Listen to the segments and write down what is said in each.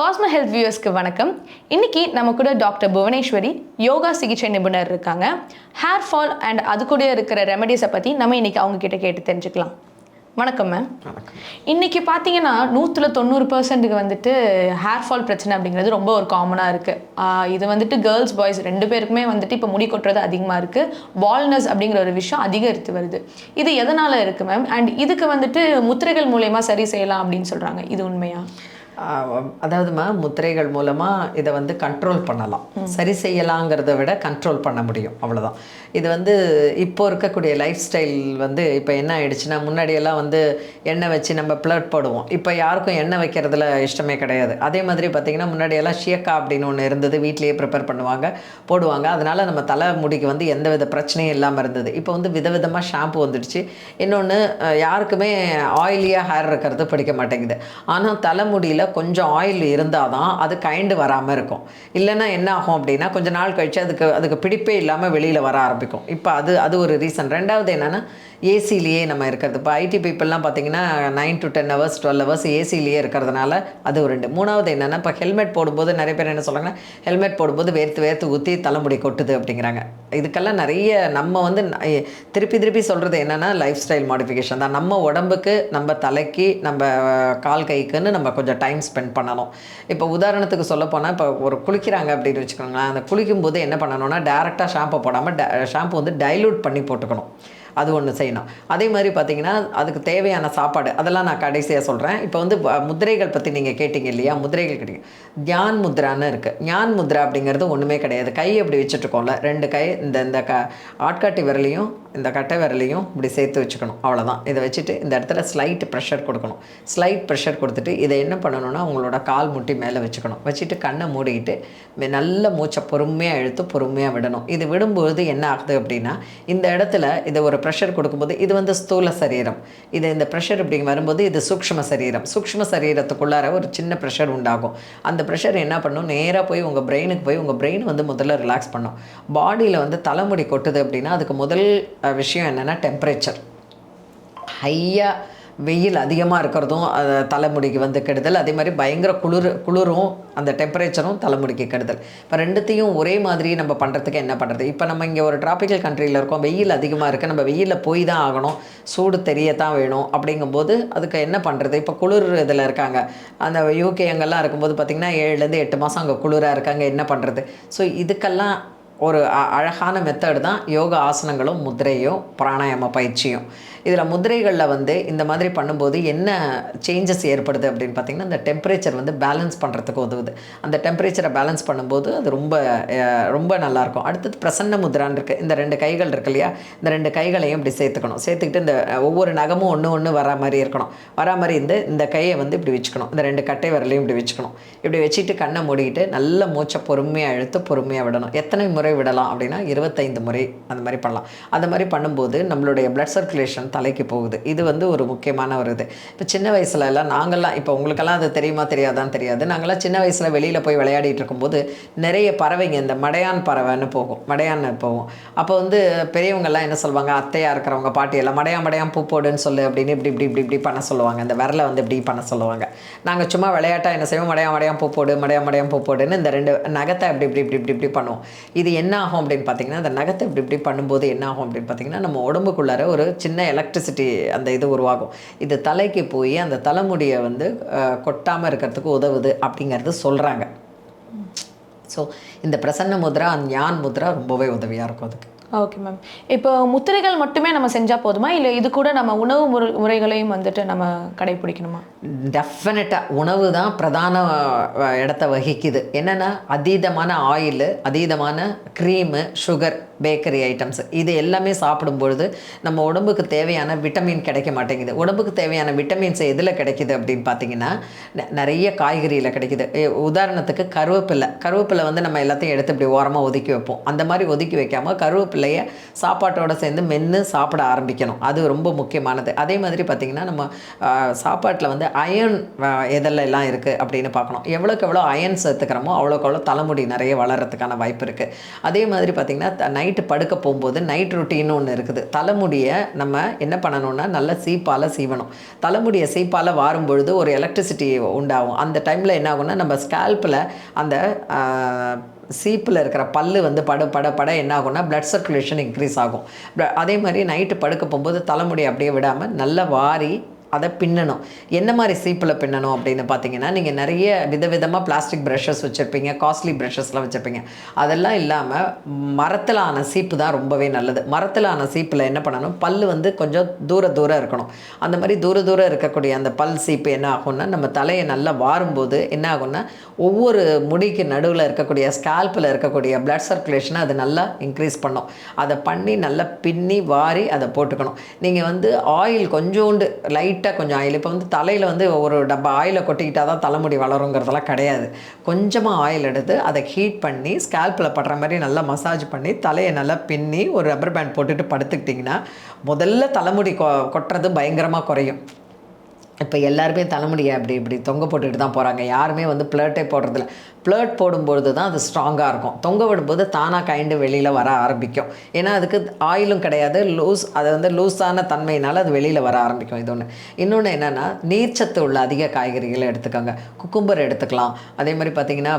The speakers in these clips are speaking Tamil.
காஸ்மோ ஹெல்த் வியூவர்ஸ்க்கு வணக்கம். இன்னைக்கு நம்ம கூட டாக்டர் புவனேஸ்வரி யோகா சிகிச்சை நிபுணர் இருக்காங்க. ஹேர் ஃபால் அண்ட் அது கூட இருக்கிற ரெமடிஸை பற்றி நம்ம இன்னைக்கு அவங்க கிட்ட கேட்டு தெரிஞ்சுக்கலாம். வணக்கம் மேம் இன்னைக்கு பார்த்தீங்கன்னா நூற்றுல தொண்ணூறு பர்சன்ட்டுக்கு வந்துட்டு ஹேர் ஃபால் பிரச்சனை அப்படிங்கிறது ரொம்ப ஒரு காமனாக இருக்குது இது வந்துட்டு கேர்ள்ஸ் பாய்ஸ் ரெண்டு பேருக்குமே வந்துட்டு இப்போ முடி கொட்டுறது அதிகமாக இருக்குது பால்னஸ் அப்படிங்கிற ஒரு விஷயம் அதிகரித்து வருது. இது எதனால் இருக்குது மேம் அண்ட் இதுக்கு வந்துட்டு முத்திரைகள் மூலயமா சரி செய்யலாம் அப்படின்னு சொல்கிறாங்க இது உண்மையா? ஆஹ் அதாவதுமா முத்திரைகள் மூலமாக இதை வந்து கண்ட்ரோல் பண்ணலாம். சரி செய்யலாங்கிறத விட கண்ட்ரோல் பண்ண முடியும். அவ்வளவுதான். இது வந்து இப்போ இருக்கக்கூடிய லைஃப் ஸ்டைல் வந்து இப்போ என்ன ஆயிடுச்சுன்னா முன்னாடியெல்லாம் வந்து எண்ணெய் வச்சு நம்ம ப்ளட் போடுவோம். இப்போ யாருக்கும் எண்ணெய் வைக்கிறதுல இஷ்டமே கிடையாது. அதே மாதிரி பார்த்திங்கன்னா முன்னாடியெல்லாம் ஷியக்கா அப்படின்னு ஒன்று இருந்தது. வீட்லேயே ப்ரிப்பேர் பண்ணுவாங்க போடுவாங்க. அதனால் நம்ம தலை முடிக்கு வந்து எந்த வித பிரச்சனையும் இல்லாமல் இருந்தது. இப்போ வந்து விதவிதமாக ஷாம்பு வந்துடுச்சு. இன்னொன்று யாருக்குமே ஆயிலியாக ஹேர் இருக்கிறது பிடிக்க மாட்டேங்குது. ஆனால் தலைமுடியில் கொஞ்சம் ஆயில் இருந்தால் தான் அது கைண்டு வராமல் இருக்கும். இல்லைன்னா என்ன ஆகும் அப்படின்னா கொஞ்ச நாள் கழிச்சு அதுக்கு அதுக்கு பிடிப்பே இல்லாமல் வெளியில் வர ஆரம்பிக்கும். இப்போ அது அது ஒரு ரீசன் ரெண்டாவது என்னென்னா ஏசிலேயே நம்ம இருக்கிறது. இப்போ ஐடி பீப்புளெலாம் பார்த்தீங்கன்னா nine to ten hours twelve hours ஏசிலேயே இருக்கிறதுனால அது ஒரு ரெண்டு. மூணாவது என்னென்னா இப்போ ஹெல்மெட் போடும்போது நிறைய பேர் என்ன சொல்கிறாங்கன்னா ஹெல்மெட் போடும்போது வேர்த்து வேர்த்து ஊற்றி தலைமுடி கொட்டுது அப்படிங்கிறாங்க. இதுக்கெல்லாம் நிறைய நம்ம வந்து திருப்பி திருப்பி சொல்கிறது என்னென்னா லைஃப் ஸ்டைல் மாடிஃபிகேஷன் தான். நம்ம உடம்புக்கு நம்ம தலைக்கு நம்ம கால் கைக்குன்னு நம்ம கொஞ்சம் டைம் ஸ்பெண்ட் பண்ணணும். இப்போ உதாரணத்துக்கு சொல்ல போனால் இப்போ ஒரு குளிக்கிறாங்க அப்படின்னு வச்சுக்கோங்களேன் அந்த குளிக்கும்போது என்ன பண்ணணும்னா டேரெக்டாக ஷாம்பை போடாமல் ஷாம்பு வந்து டைலூட் பண்ணி போட்டுக்கணும். அது ஒன்று செய்யணும். அதே மாதிரி பார்த்தீங்கன்னா அதுக்கு தேவையான சாப்பாடு அதெல்லாம் நான் கடைசியாக சொல்கிறேன் இப்போ வந்து வ- பற்றி நீங்கள் கேட்டிங்க இல்லையா? முதிரைகள் கிடைக்கும். தியான் முத்ரான்னு இருக்குது ஞான் முத்ரா அப்படிங்கிறது ஒன்றுமே கிடையாது. கை அப்படி வச்சுட்ருக்கோம்ல ரெண்டு கை இந்த இந்த க ஆட்காட்டி விரலையும் இந்த கட்டை விரலையும் இப்படி சேர்த்து வச்சுக்கணும். அவ்வளோதான் இதை வச்சுட்டு இந்த இடத்துல ஸ்லைட் ப்ரெஷர் கொடுக்கணும். ஸ்லைட் ப்ரெஷர் கொடுத்துட்டு இதை என்ன பண்ணணும்னா உங்களோட கால் முட்டி மேலே வச்சுக்கணும். வச்சுட்டு கண்ணை மூடிக்கிட்டு நல்ல மூச்சை பொறுமையாக இழுத்து பொறுமையாக விடணும். இது விடும்போது என்ன ஆகுது அப்படின்னா இந்த இடத்துல இதை ஒரு ப்ரெஷர் கொடுக்கும்போது இது வந்து ஸ்தூல சரீரம். இது இந்த ப்ரெஷர் இப்படி வரும்போது இது சூக்ஷ்ம சரீரம். சூக்ஷ்ம சரீரத்துக்குள்ளார ஒரு சின்ன ப்ரெஷர் உண்டாகும். அந்த ப்ரெஷர் என்ன பண்ணும்? நேராக போய் உங்கள் பிரெயினுக்கு போய் உங்கள் பிரெயின் வந்து முதல்ல ரிலாக்ஸ் பண்ணும். பாடியில் வந்து தலைமுடி கொட்டுது அப்படின்னா அதுக்கு முதல் விஷயம் என்னென்னா டெம்பரேச்சர் ஹையாக வெயில் அதிகமாக இருக்கிறதும் தலைமுடிக்கு வந்து கெடுதல். அதே மாதிரி பயங்கர குளிர் குளிரும் அந்த டெம்பரேச்சரும் தலைமுடிக்கு கெடுதல். இப்போ ரெண்டுத்தையும் ஒரே மாதிரி நம்ம பண்ணுறதுக்கு என்ன பண்ணுறது இப்போ நம்ம இங்கே ஒரு டிராபிக்கல் கண்ட்ரியில் இருக்கோம் வெயில் அதிகமாக இருக்குது நம்ம வெயிலில் போய் தான் ஆகணும் சூடு தெரியத்தான் வேணும் அப்படிங்கும்போது அதுக்கு என்ன பண்ணுறது இப்போ குளிர் இதில் இருக்காங்க. அந்த யூகே அங்கெல்லாம் இருக்கும்போது பார்த்திங்கன்னா ஏழுலேருந்து எட்டு மாதம் அங்கே குளிராக இருக்காங்க. என்ன பண்ணுறது ஸோ இதுக்கெல்லாம் ஒரு அ- அழகான மெத்தடு தான் யோகா ஆசனங்களும் முத்திரையும் பிராணாயாம பயிற்சியும். இதில் முதிரைகளில் வந்து இந்த மாதிரி பண்ணும்போது என்ன சேஞ்சஸ் ஏற்படுது அப்படின்னு பார்த்தீங்கன்னா இந்த டெம்பரேச்சர் வந்து பேலன்ஸ் பண்ணுறதுக்கு உதவுது. அந்த டெம்பரேச்சரை பேலன்ஸ் பண்ணும்போது அது ரொம்ப ரொம்ப நல்லாயிருக்கும். அடுத்தது பிரசன்ன முத்ரான்னு இருக்குது இந்த ரெண்டு கைகள் இருக்கு இல்லையா? இந்த ரெண்டு கைகளையும் இப்படி சேர்த்துக்கணும். சேர்த்துக்கிட்டு இந்த ஒவ்வொரு நகமும் ஒன்று ஒன்று வரா மாதிரி இருக்கணும். வரா மாதிரி இந்த இந்த கையை வந்து இப்படி வச்சுக்கணும். இந்த ரெண்டு கட்டை விரலையும் இப்படி வச்சுக்கணும். இப்படி வச்சுட்டு கண்ணை மூடிக்கிட்டு நல்ல மூச்சை பொறுமையாக இழுத்து பொறுமையாக விடணும். எத்தனை முறை விடலாம் அப்படின்னா இருபத்தைந்து முறை அந்த மாதிரி பண்ணலாம். அந்த மாதிரி பண்ணும்போது நம்மளுடைய பிளட் சர்க்குலேஷன் தலைக்கு போகுது. இது வந்து ஒரு முக்கியமான ஒரு இது. இப்போ சின்ன வயசுல எல்லாம் நாங்கள்லாம் இப்போ உங்களுக்கெல்லாம் அது தெரியுமா தெரியாதான்னு தெரியாது. நாங்கள்லாம் சின்ன வயசில் வெளியில் போய் விளையாடிட்டு இருக்கும்போது நிறைய பறவைங்க இந்த மடையான் பறவைன்னு போகும். மடையான் போகும். அப்போ வந்து பெரியவங்கெல்லாம் என்ன சொல்லுவாங்க அத்தையாக இருக்கிறவங்க பாட்டியெல்லாம் மடையான் மடையான் பூ போடுன்னு சொல்லு அப்படின்னு இப்படி இப்படி இப்படி இப்படி பண்ண சொல்லுவாங்க. இந்த விரலை வந்து இப்படி பண்ண சொல்லுவாங்க. நாங்கள் சும்மா விளையாட்டாக என்ன செய்வோம் மடையான் மடையான் பூ போடு மடையான் மடையான் பூ போடுன்னு இந்த ரெண்டு நகத்தை இப்படி இப்படி இப்படி இப்படி இப்படி பண்ணுவோம். இது என்ன ஆகும் அப்படின்னு பார்த்தீங்கன்னா அந்த நகத்தை இப்படி இப்படி பண்ணும்போது என்ன ஆகும் அப்படின்னு பார்த்தீங்கன்னா நம்ம உடம்புக்குள்ளார ஒரு சின்ன எலக்ட்ரிசிட்டி அந்த இது உருவாகும். இது தலைக்கு போய் அந்த தலைமுடியை வந்து கொட்டாமல் இருக்கிறதுக்கு உதவுது அப்படிங்கிறது சொல்கிறாங்க ஸோ இந்த பிரசன்ன முத்ரா ஞான் முத்ரா ரொம்பவே உதவியாக இருக்கும் அதுக்கு. ஓகே மேம் இப்போ முத்திரைகள் மட்டுமே நம்ம செஞ்சால் போதுமா? இல்லை இது கூட நம்ம உணவு முறை முறைகளையும் வந்துட்டு நம்ம கடைபிடிக்கணுமா டெஃபினட்டாக உணவு தான் பிரதான இடத்த வகிக்குது. என்னென்னா அதீதமான ஆயில் அதீதமான க்ரீமு சுகர் பேக்கரி ஐட்டம்ஸ் இது எல்லாமே சாப்பிடும் பொழுது நம்ம உடம்புக்கு தேவையான விட்டமின் கிடைக்க மாட்டேங்குது. உடம்புக்கு தேவையான விட்டமின்ஸ் எதில் கிடைக்குது அப்படின்னு பார்த்தீங்கன்னா நெ- நிறைய காய்கறியில் கிடைக்குது. உதாரணத்துக்கு கருவேப்பிலை. கருவேப்பிலை வந்து நம்ம எல்லாத்தையும் எடுத்து இப்படி ஓரமாக ஒதுக்கி வைப்போம். அந்த மாதிரி ஒதுக்கி வைக்காம கருவேப்பிலையை சாப்பாட்டோட சேர்ந்து மென்று சாப்பிட ஆரம்பிக்கணும். அது ரொம்ப முக்கியமானது. அதே மாதிரி பார்த்திங்கன்னா நம்ம சாப்பாட்டில் வந்து அயன் எதெல்லாம் எல்லாம் இருக்குது அப்படின்னு பார்க்கணும் எவ்வளோக்கு எவ்வளோ அயன் சேர்த்துக்கிறோமோ அவ்வளோக்கு அவ்வளோ தலைமுடி நிறைய வளர்கிறதுக்கான வாய்ப்பு இருக்குது அதே மாதிரி பார்த்திங்கன்னா நைட் நைட்டு படுக்க போகும்போது நைட் ரொட்டீன்னு ஒன்று இருக்குது. தலைமுடியை நம்ம என்ன பண்ணணும்னா நல்லா சீப்பால் சீவணும். தலைமுடியை சீப்பால் வாரும் பொழுது ஒரு எலக்ட்ரிசிட்டி உண்டாகும். அந்த டைமில் என்ன ஆகும்னா நம்ம ஸ்கேல்பில் அந்த சீப்பில் இருக்கிற பல்லு வந்து பட பட பட என்ன ஆகும்னா பிளட் சர்க்குலேஷன் இன்க்ரீஸ் ஆகும். அதே மாதிரி நைட்டு படுக்க போகும்போது தலைமுடி அப்படியே விடாமல் நல்லா வாரி அதை பின்னணும். என்ன மாதிரி சீப்பில் பின்னணும் அப்படின்னு பார்த்தீங்கன்னா நீங்கள் நிறைய விதவிதமாக பிளாஸ்டிக் ப்ரஷஸ் வச்சுருப்பீங்க காஸ்ட்லி ப்ரஷஸ்லாம் வச்சுருப்பீங்க. அதெல்லாம் இல்லாமல் மரத்தில் ஆன சீப்பு தான் ரொம்பவே நல்லது. மரத்தில் ஆன சீப்பில் என்ன பண்ணணும்? பல் வந்து கொஞ்சம் தூர தூரம் இருக்கணும். அந்த மாதிரி தூர தூரம் இருக்கக்கூடிய அந்த பல் சீப்பு என்ன ஆகும்னா நம்ம தலையை நல்லா வாரும்போது என்ன ஆகும்னா ஒவ்வொரு முடிக்கு நடுவில் இருக்கக்கூடிய ஸ்கால்பில் இருக்கக்கூடிய பிளட் சர்க்குலேஷனை அது நல்லா இன்க்ரீஸ் பண்ணும். அதை பண்ணி நல்லா பின்னி வாரி அதை போட்டுக்கணும். நீங்கள் வந்து ஆயில் கொஞ்சோண்டு லைட் லைட்டாக கொஞ்சம் ஆயில். இப்போ வந்து தலையில் வந்து ஒரு டப்பா ஆயிலை கொட்டிக்கிட்டால் தான் தலைமுடி வளருங்கிறதெல்லாம் கிடையாது. கொஞ்சமாக ஆயில் எடுத்து அதை ஹீட் பண்ணி ஸ்கேல்பில் படுற மாதிரி நல்லா மசாஜ் பண்ணி தலையை நல்லா பின்னி ஒரு ரப்பர் பேண்ட் போட்டுட்டு படுத்துக்கிட்டிங்கன்னா முதல்ல தலைமுடி கொ கொட்டுறது பயங்கரமாக குறையும். இப்போ எல்லாருமே தலைமுடியை அப்படி இப்படி தொங்க போட்டுட்டு தான் போகிறாங்க யாருமே வந்து பிளர்ட்டே போடுறதில்ல. பிளர்ட் போடும்பொழுது தான் அது ஸ்ட்ராங்காக இருக்கும். தொங்க விடும்போது தானாக கைண்டு வெளியில் வர ஆரம்பிக்கும். ஏன்னா அதுக்கு ஆயிலும் கிடையாது. லூஸ் அது வந்து லூஸான தன்மையினால் அது வெளியில் வர ஆரம்பிக்கும் இது ஒன்று இன்னொன்று என்னென்னா நீர்ச்சத்து உள்ள அதிக காய்கறிகளை எடுத்துக்கோங்க. குக்கும்பர் எடுத்துக்கலாம். அதே மாதிரி பார்த்திங்கன்னா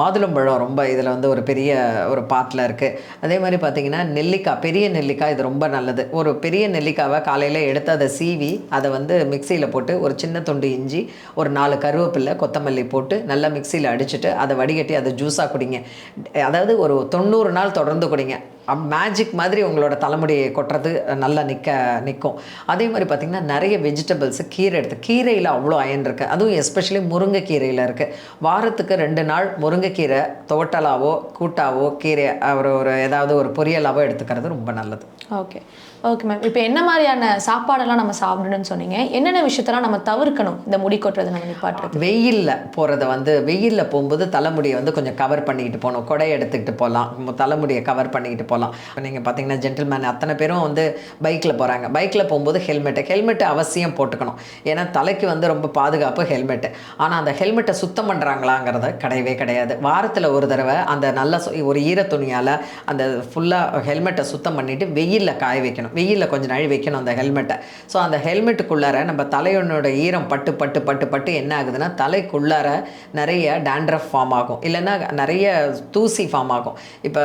மாதுளம்பழம் ரொம்ப இதில் வந்து ஒரு பெரிய ஒரு பாட்டில் இருக்குது அதே மாதிரி பார்த்திங்கன்னா நெல்லிக்காய் பெரிய நெல்லிக்காய் இது ரொம்ப நல்லது. ஒரு பெரிய நெல்லிக்காவை காலையில் எடுத்து அதை சீவி அதை வந்து மிக்சியில் போட்டு ஒரு சின்ன துண்டு இஞ்சி ஒரு நாலு கருவேப்பிலை கொத்தமல்லி போட்டு நல்லா மிக்சியில் அடிச்சுட்டு அதை வடிகட்டி அதை ஜூஸாக குடிங்க. அதாவது ஒரு தொண்ணூறு நாள் தொடர்ந்து குடிங்க. மேஜிக் மாதிரி உங்களோட தலைமுடி கொட்டுறது நல்லா நிற்க நிற்கும் அதே மாதிரி பார்த்திங்கன்னா நிறைய வெஜிடபிள்ஸ் கீரை எடுத்து கீரையில் அவ்வளோ அயன் இருக்குது அதுவும் எஸ்பெஷலி முருங்கைக்கீரையில் இருக்குது வாரத்துக்கு ரெண்டு நாள் முருங்கைக்கீரை தோட்டலாவோ கூட்டாவோ கீரை ஒரு ஒரு ஏதாவது ஒரு பொரியலாவோ எடுத்துக்கிறது ரொம்ப நல்லது. ஓகே ஓகே மேம் இப்போ என்ன மாதிரியான சாப்பாடெல்லாம் நம்ம சாப்பிடணும்னு சொன்னீங்க? என்னென்ன விஷயத்தெல்லாம் நம்ம தவிர்க்கணும்? இந்த முடி கொட்டுறதை நம்ம நிப்பாட்டுறது வெயிலில் போகிறத வந்து வெயிலில் போகும்போது தலைமுடியை வந்து கொஞ்சம் கவர் பண்ணிக்கிட்டு போகணும். கொடை எடுத்துக்கிட்டு போகலாம். தலைமுடியை கவர் பண்ணிக்கிட்டு போகலாம். நீங்கள் பார்த்தீங்கன்னா ஜென்டில்மேன் அத்தனை பேரும் வந்து பைக்கில் போகிறாங்க பைக்கில் போகும்போது ஹெல்மெட்டு ஹெல்மெட்டு அவசியம் போட்டுக்கணும். ஏன்னா தலைக்கு வந்து ரொம்ப பாதுகாப்பு ஹெல்மெட்டு ஆனால் அந்த ஹெல்மெட்டை சுத்தம் பண்ணுறாங்களாங்கிறத கிடையவே கிடையாது. வாரத்தில் ஒரு தடவை அந்த நல்ல ஒரு ஈர துணியால் அந்த ஃபுல்லாக ஹெல்மெட்டை சுத்தம் பண்ணிவிட்டு வெயிலில் காய வைக்கணும். வெயிலில் கொஞ்சம் நாள் வைக்கணும் அந்த ஹெல்மெட்டை ஸோ அந்த ஹெல்மெட்டுக்குள்ளார நம்ம தலையொன்னோட ஈரம் பட்டு பட்டு பட்டு பட்டு என்ன ஆகுதுன்னா தலைக்குள்ளார நிறைய டேண்ட்ரஃப் ஃபார்ம் ஆகும். இல்லைன்னா நிறைய தூசி ஃபார்ம் ஆகும். இப்போ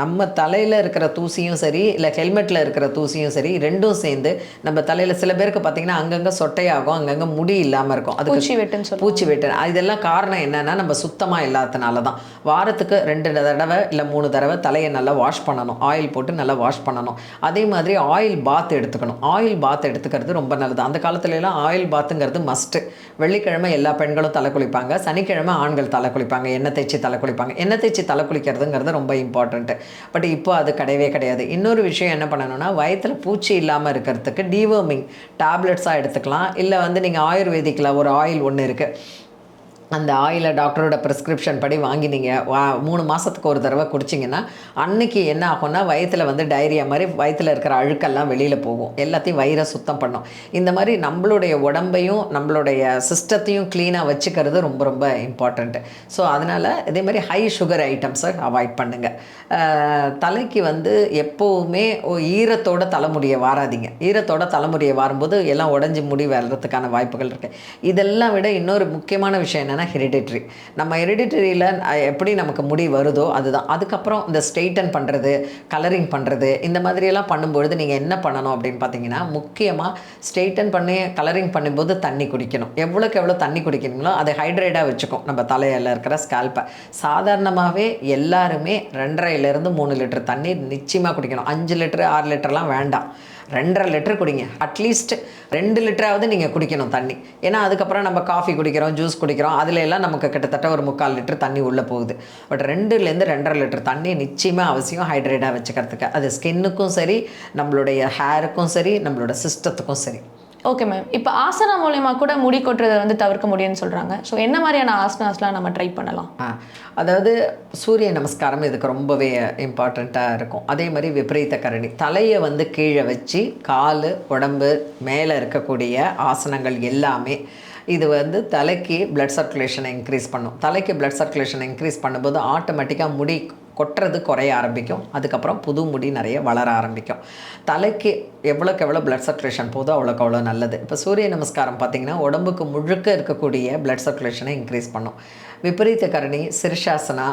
நம்ம தலையில் இருக்கிற தூசியும் சரி இல்லை ஹெல்மெட்டில் இருக்கிற தூசியும் சரி ரெண்டும் சேர்ந்து நம்ம தலையில் சில பேருக்கு பார்த்தீங்கன்னா அங்கங்கே சொட்டையாகும் அங்கங்கே முடி இல்லாமல் இருக்கும். அதுக்கு பூச்சி வெட்டுன்னு சொல்லுவாங்க. பூச்சி வெட்டு இதெல்லாம் காரணம் என்னன்னா நம்ம சுத்தமாக இல்லாதனால தான். வாரத்துக்கு ரெண்டு தடவை இல்லை மூணு தடவை தலையை நல்லா வாஷ் பண்ணணும். ஆயில் போட்டு நல்லா வாஷ் பண்ணணும். அதே மாதிரி ஆயில் பாத் எடுத்துக்கணும். ஆயில் பாத் எடுத்துக்கிறது ரொம்ப நல்லது. அந்த காலத்துல எல்லாம் ஆயில் பாத்துங்கிறது மஸ்ட்டு வெள்ளிக்கிழமை எல்லா பெண்களும் தலை குளிப்பாங்க. சனிக்கிழமை ஆண்கள் தலை குளிப்பாங்க. எண்ணெய் தேய்ச்சி தலை குளிப்பாங்க. எண்ணெய் தேய்ச்சி தலை குளிக்கிறதுங்கிறது ரொம்ப இம்பார்ட்டண்ட்டு பட் இப்போ அது கிடையவே கிடையாது. இன்னொரு விஷயம் என்ன பண்ணணும்னா வயத்தில் பூச்சி இல்லாமல் இருக்கிறதுக்கு டீவர்மிங் டேப்லெட்ஸாக எடுத்துக்கலாம். இல்லை வந்து நீங்கள் ஆயுர்வேதிக்கில் ஒரு ஆயில் ஒன்று இருக்குது அந்த ஆயிலை டாக்டரோட ப்ரிஸ்கிரிப்ஷன் படி வாங்கினீங்க. வா மூணு மாதத்துக்கு ஒரு தடவை குடிச்சிங்கன்னா அன்னைக்கு என்ன ஆகும்னா வயித்துல வந்து டைரியா மாதிரி வயித்துல இருக்கிற அழுக்கெல்லாம் வெளியில் போகும். எல்லாத்தையும் வயிறை சுத்தம் பண்ணும். இந்த மாதிரி நம்மளுடைய உடம்பையும் நம்மளுடைய சிஸ்டத்தையும் க்ளீனாக வச்சுக்கிறது ரொம்ப ரொம்ப இம்பார்ட்டண்ட்டு ஸோ அதனால் இதே மாதிரி ஹை சுகர் ஐட்டம்ஸை அவாய்ட் பண்ணுங்கள் தலைக்கு வந்து எப்போவுமே ஈரத்தோட தலைமுடியை வாராதீங்க. ஈரத்தோட தலைமுடியை வாரும்போது எல்லாம் உடஞ்சி முடி வளர்கிறதுக்கான வாய்ப்புகள் இருக்குது இதெல்லாம் விட இன்னொரு முக்கியமான விஷயம் என்னென்னா ஹெரிடிட்ரி நம்ம ஹெரிடிட்ரியில் எப்படி நமக்கு முடி வருதோ அதுதான். அதுக்கப்புறம் இந்த ஸ்ட்ரெயிட்டன் பண்ணுறது கலரிங் பண்ணுறது இந்த மாதிரியெல்லாம் பண்ணும்பொழுது நீங்கள் என்ன பண்ணணும் அப்படின்னு பார்த்தீங்கன்னா முக்கியமாக ஸ்ட்ரெயிட்டன் பண்ணி கலரிங் பண்ணும்போது தண்ணி குடிக்கணும். எவ்வளோக்கு எவ்வளோ தண்ணி குடிக்கணுங்களோ அதை ஹைட்ரேட்டாக வச்சுக்கும். நம்ம தலையில் இருக்கிற ஸ்கால்பை சாதாரணமாகவே எல்லாருமே ரெண்டரைலேருந்து மூணு லிட்டர் தண்ணி நிச்சயமாக குடிக்கணும். அஞ்சு லிட்டரு ஆறு லிட்டர்லாம் வேண்டாம். ரெண்டரை லிட்டர் குடிங்க. அட்லீஸ்ட் ரெண்டு லிட்டராவது நீங்கள் குடிக்கணும் தண்ணி. ஏன்னா அதுக்கப்புறம் நம்ம காஃபி குடிக்கிறோம் ஜூஸ் குடிக்கிறோம் அதில் எல்லாம் நமக்கு கிட்டத்தட்ட ஒரு முக்கால் லிட்டர் தண்ணி உள்ளே போகுது. பட் ரெண்டுலேருந்து ரெண்டரை லிட்டர் தண்ணி நிச்சயமாக அவசியம் ஹைட்ரேட்டாக வச்சுக்கிறதுக்கு. அது ஸ்கின்னுக்கும் சரி நம்மளுடைய ஹேருக்கும் சரி நம்மளோட சிஸ்டத்துக்கும் சரி. ஓகே மேம் இப்போ ஆசனா மூலயமா கூட முடி கொட்டுறதை வந்து தவிர்க்க முடியும்னு சொல்கிறாங்க ஸோ என்ன மாதிரியான ஆசனாஸ்லாம் நம்ம ட்ரை பண்ணலாம்? அதாவது சூரிய நமஸ்காரம் இதுக்கு ரொம்பவே இம்பார்ட்டண்ட்டாக இருக்கும். அதே மாதிரி விபரீத கரணி. தலையை வந்து கீழே வச்சு கால் உடம்பு மேலே இருக்கக்கூடிய ஆசனங்கள் எல்லாமே இது வந்து தலைக்கு பிளட் சர்க்குலேஷனை இன்க்ரீஸ் பண்ணும். தலைக்கு பிளட் சர்க்குலேஷனை இன்க்ரீஸ் பண்ணும்போது ஆட்டோமேட்டிக்காக முடி கொட்டுறது குறைய ஆரம்பிக்கும். அதுக்கப்புறம் புது முடி நிறைய வளர ஆரம்பிக்கும். தலைக்கு எவ்வளோக்கு எவ்வளோ பிளட் சர்க்குலேஷன் போதோ அவ்வளோக்கு அவ்வளோ நல்லது. இப்போ சூரிய நமஸ்காரம் பார்த்திங்கன்னா உடம்புக்கு முழுக்க இருக்கக்கூடிய பிளட் சர்க்குலேஷனை இன்க்ரீஸ் பண்ணும். விபரீத கரணி சிறுஷாசனா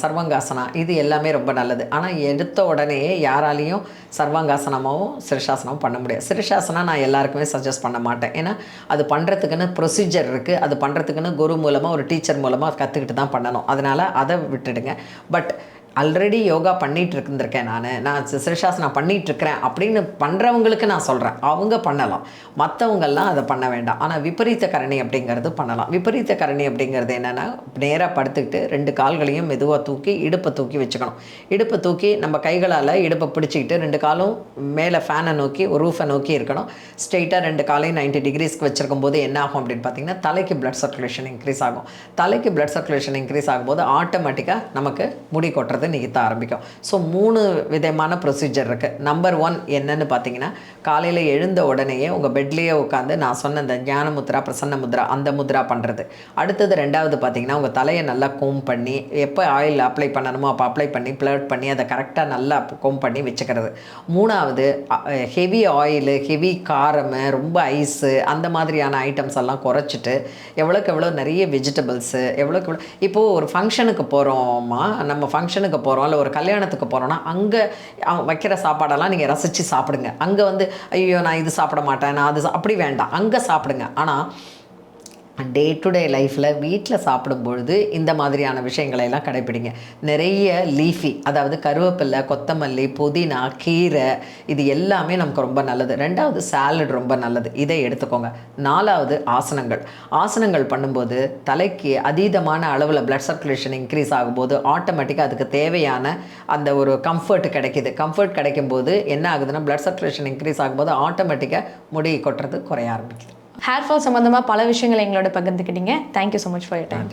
சர்வங்காசனா இது எல்லாமே ரொம்ப நல்லது. ஆனால் எடுத்த உடனே யாராலையும் சர்வங்காசனமாகவும் சிறுஷாசனமும் பண்ண முடியாது. சிறுஷாசனா நான் எல்லாருக்குமே சஜஸ்ட் பண்ண மாட்டேன். ஏன்னா அது பண்ணுறதுக்குன்னு ப்ரொசீஜர் இருக்குது அது பண்ணுறதுக்குன்னு குரு மூலமாக ஒரு டீச்சர் மூலமாக கற்றுக்கிட்டு தான் பண்ணணும். அதனால் அதை விட்டுடுங்க. பட் ஆல்ரெடி யோகா பண்ணிகிட்டு இருந்திருக்கேன் நான் நான் சிறுஷாசனம் பண்ணிட்டு அப்படின்னு பண்ணுறவங்களுக்கு நான் சொல்கிறேன் அவங்க பண்ணலாம். மற்றவங்கள்லாம் அதை பண்ண வேண்டாம். ஆனால் விபரீத கரணி அப்படிங்கிறது பண்ணலாம். விபரீத கரணி அப்படிங்கிறது என்னென்னா நேராக படுத்துக்கிட்டு ரெண்டு கால்களையும் மெதுவாக தூக்கி இடுப்பை தூக்கி வச்சுக்கணும். இடுப்பை தூக்கி நம்ம கைகளால் இடுப்பை பிடிச்சிக்கிட்டு ரெண்டு காலும் மேலே ஃபேனை நோக்கி ஒரு ரூஃபை நோக்கி இருக்கணும். ஸ்ட்ரெயிட்டாக ரெண்டு காலையும் 90 டிகிரிஸ்க்கு வச்சுருக்கும் போது என்ன ஆகும் அப்படின்னு பார்த்தீங்கன்னா தலைக்கு பிளட் சர்க்குலேஷன் இன்க்ரீஸ் ஆகும். தலைக்கு பிளட் சர்க்குலேஷன் இன்க்ரீஸ் ஆகும்போது ஆட்டோமேட்டிக்காக நமக்கு முடி கொட்டுறது நிறுத்த ஆரம்பிக்கும். ஸோ மூணு விதமான ப்ரொசீஜர் இருக்குது நம்பர் ஒன் என்னன்னு பார்த்தீங்கன்னா காலையில் எழுந்த உடனேயே உங்கள் பெட்லேயே உட்காந்து நான் சொன்ன இந்த ஞான முத்ரா பிரசன்ன முத்ரா அந்த முத்ரா பண்ணுறது அடுத்தது ரெண்டாவது பார்த்தீங்கன்னா உங்கள் தலையை நல்லா கோம் பண்ணி எப்போ ஆயில் அப்ளை பண்ணணுமோ அப்போ அப்ளை பண்ணி ப்ளட் பண்ணி அதை கரெக்டாக நல்லா கோம் பண்ணி வச்சுக்கிறது. மூணாவது ஹெவி ஆயிலு ஹெவி காரம் ரொம்ப ஐஸு அந்த மாதிரியான ஐட்டம்ஸ் எல்லாம் குறைச்சிட்டு எவ்வளோக்கு எவ்வளோ நிறைய வெஜிடபிள்ஸு எவ்வளோக்கு எவ்வளோ இப்போது ஒரு ஃபங்க்ஷனுக்கு போகிறோமா நம்ம ஃபங்க்ஷனுக்கு போகிறோம் இல்லை ஒரு கல்யாணத்துக்கு போகிறோன்னா அங்கே வைக்கிற சாப்பாடெல்லாம் நீங்கள் ரசித்து சாப்பிடுங்க. அங்கே வந்து ஐயோ நான் இது சாப்பிட மாட்டேன் நான் அது அப்படி வேண்டாம். அங்கே சாப்பிடுங்க. ஆனால் டே டு டே லைஃப்பில் வீட்டில் சாப்பிடும்பொழுது இந்த மாதிரியான விஷயங்களை எல்லாம் கடைப்பிடிங்க. நிறைய லீஃபி அதாவது கருவேப்பிலை கொத்தமல்லி புதினா கீரை இது எல்லாமே நமக்கு ரொம்ப நல்லது. ரெண்டாவது சாலட் ரொம்ப நல்லது. இதை எடுத்துக்கோங்க. நாலாவது ஆசனங்கள். ஆசனங்கள் பண்ணும்போது தலைக்கு அதீதமான அளவில் பிளட் சர்க்குலேஷன் இன்க்ரீஸ் ஆகும்போது ஆட்டோமேட்டிக்காக அதுக்கு தேவையான அந்த ஒரு கம்ஃபர்ட் கிடைக்கிது. கம்ஃபர்ட் கிடைக்கும்போது என்ன ஆகுதுன்னா பிளட் சர்க்குலேஷன் இன்க்ரீஸ் ஆகும்போது ஆட்டோமேட்டிக்காக முடி கொட்டுறது குறைய ஆரம்பிக்குது. ஹேர் ஃபால் சம்மந்தமாக பல விஷயங்களை எங்களோட பகிர்ந்துக்கிட்டீங்க. Thank you so much for time